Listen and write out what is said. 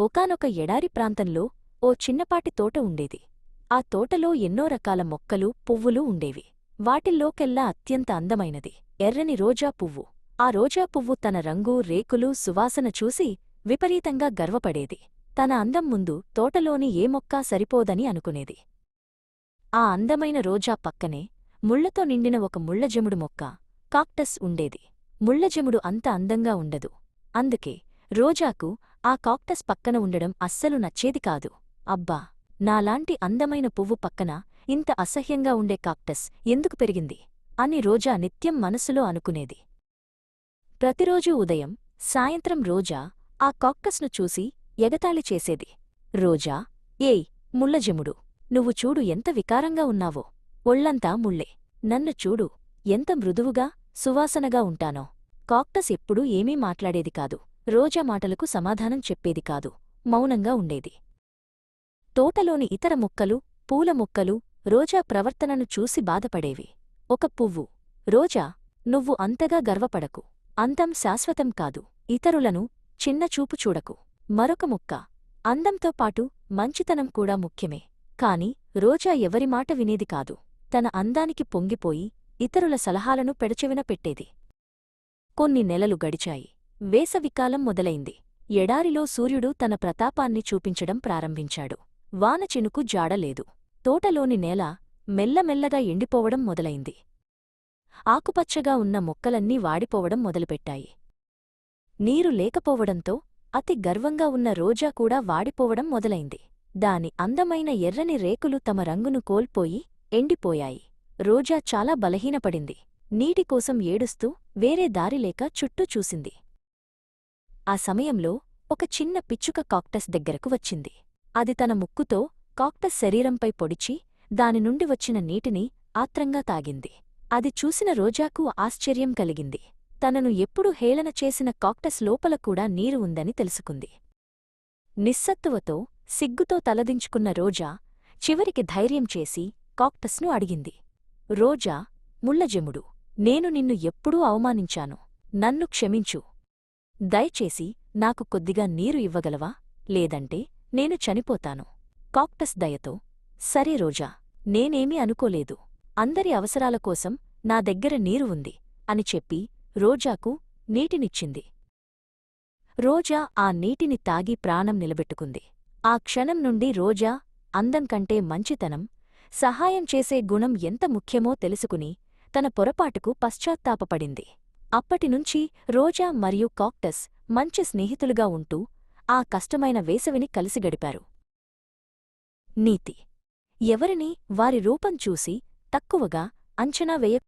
ఒకానొక ఎడారి ప్రాంతంలో ఓ చిన్నపాటి తోట ఉండేది. ఆ తోటలో ఎన్నో రకాల మొక్కలు పువ్వులు ఉండేవి. వాటిల్లోకెల్లా అత్యంత అందమైనది. ఎర్రని రోజా పువ్వు. ఆ రోజా పువ్వు తన రంగు రేకులు సువాసన చూసి విపరీతంగా గర్వపడేది. తన అందం ముందు తోటలోని ఏ మొక్కా సరిపోదని అనుకునేది. ఆ అందమైన రోజా పక్కనే ముళ్ళతో నిండిన ఒక ముళ్ళజెముడు మొక్క కాక్టస్ ఉండేది. ముళ్ళజెముడు అంత అందంగా ఉండదు. అందుకే రోజాకు ఆ కాక్టస్ పక్కన ఉండడం అస్సలు నచ్చేది కాదు. అబ్బా! నాలాంటి అందమైన పువ్వు పక్కన ఇంత అసహ్యంగా ఉండే కాక్టస్ ఎందుకు పెరిగింది? అని రోజా నిత్యం మనసులో అనుకునేది. ప్రతిరోజూ ఉదయం సాయంత్రం రోజా ఆ కాక్టస్ను చూసి ఎగతాళి చేసేది. రోజా ఏయ్ ముళ్ళజముడు నువ్వు చూడు ఎంత వికారంగా ఉన్నావో. ఒళ్ళంతా ముళ్ళే. నన్ను చూడు ఎంత మృదువుగా సువాసనగా ఉంటానో. కాక్టస్ ఎప్పుడూ ఏమీ మాట్లాడేది కాదు. రోజా మాటలకు సమాధానం చెప్పేది కాదు. మౌనంగా ఉండేది. తోటలోని ఇతర మొక్కలు పూల మొక్కలు రోజా ప్రవర్తనను చూసి బాధపడేవి. ఒక పువ్వు. రోజా నువ్వు అంతగా గర్వపడకు. అందం శాశ్వతం కాదు. ఇతరులను చిన్నచూపు చూడకు. మరొక మొక్క. అందంతో పాటు మంచితనం కూడా ముఖ్యమే. కాని రోజా ఎవరి మాట వినేది కాదు. తన అందానికి పొంగిపోయి ఇతరుల సలహాలను పెడచెవిన పెట్టేది. కొన్ని నెలలు గడిచాయి. వేసవికాలం మొదలైంది. ఎడారిలో సూర్యుడు తన ప్రతాపాన్ని చూపించడం ప్రారంభించాడు. వాన చినుకు జాడలేదు తోటలోని నేల మెల్లమెల్లగా ఎండిపోవడం మొదలైంది. ఆకుపచ్చగా ఉన్న మొక్కలన్నీ వాడిపోవడం మొదలుపెట్టాయి. నీరు లేకపోవడంతో అతి గర్వంగా ఉన్న రోజా కూడా వాడిపోవడం మొదలైంది. దాని అందమైన ఎర్రని రేకులు తమ రంగును కోల్పోయి ఎండిపోయాయి. రోజా చాలా బలహీనపడింది. నీటికోసం ఏడుస్తూ వేరే దారిలేక చుట్టూ చూసింది. ఆ సమయంలో ఒక చిన్న పిచ్చుక కాక్టస్ దగ్గరకు వచ్చింది. అది తన ముక్కుతో కాక్టస్ శరీరంపై పొడిచి దాని నుండి వచ్చిన నీటిని ఆత్రంగా తాగింది. అది చూసిన రోజాకు ఆశ్చర్యం కలిగింది. తనను ఎప్పుడు హేళన చేసిన కాక్టస్ లోపల కూడా నీరు ఉందని తెలుసుకుంది. నిస్సత్తువతో సిగ్గుతో తలదించుకున్న రోజా చివరికి ధైర్యం చేసి కాక్టస్ను అడిగింది. రోజా ముళ్ళజెముడు నేను నిన్ను ఎప్పుడూ అవమానించాను. నన్ను క్షమించు. దయచేసి నాకు కొద్దిగా నీరు ఇవ్వగలవా? లేదంటే నేను చనిపోతాను. కాక్టస్ దయతో సరే రోజా నేనేమీ అనుకోలేదు. అందరి అవసరాల కోసం నా దగ్గర నీరు ఉంది అని చెప్పి రోజాకు నీటినిచ్చింది. రోజా ఆ నీటిని తాగి ప్రాణం నిలబెట్టుకుంది. ఆ క్షణం నుండి రోజా అందం కంటే మంచితనం సహాయం చేసే గుణం ఎంత ముఖ్యమో తెలుసుకుని తన పొరపాటుకు పశ్చాత్తాపపడింది. అప్పటినుంచి రోజా మరియు కాక్టస్ మంచి స్నేహితులుగా ఉంటూ ఆ కష్టమైన వేసవిని కలిసి గడిపారు. నీతి. ఎవరిని వారి రూపం చూసి తక్కువగా అంచనా వేయ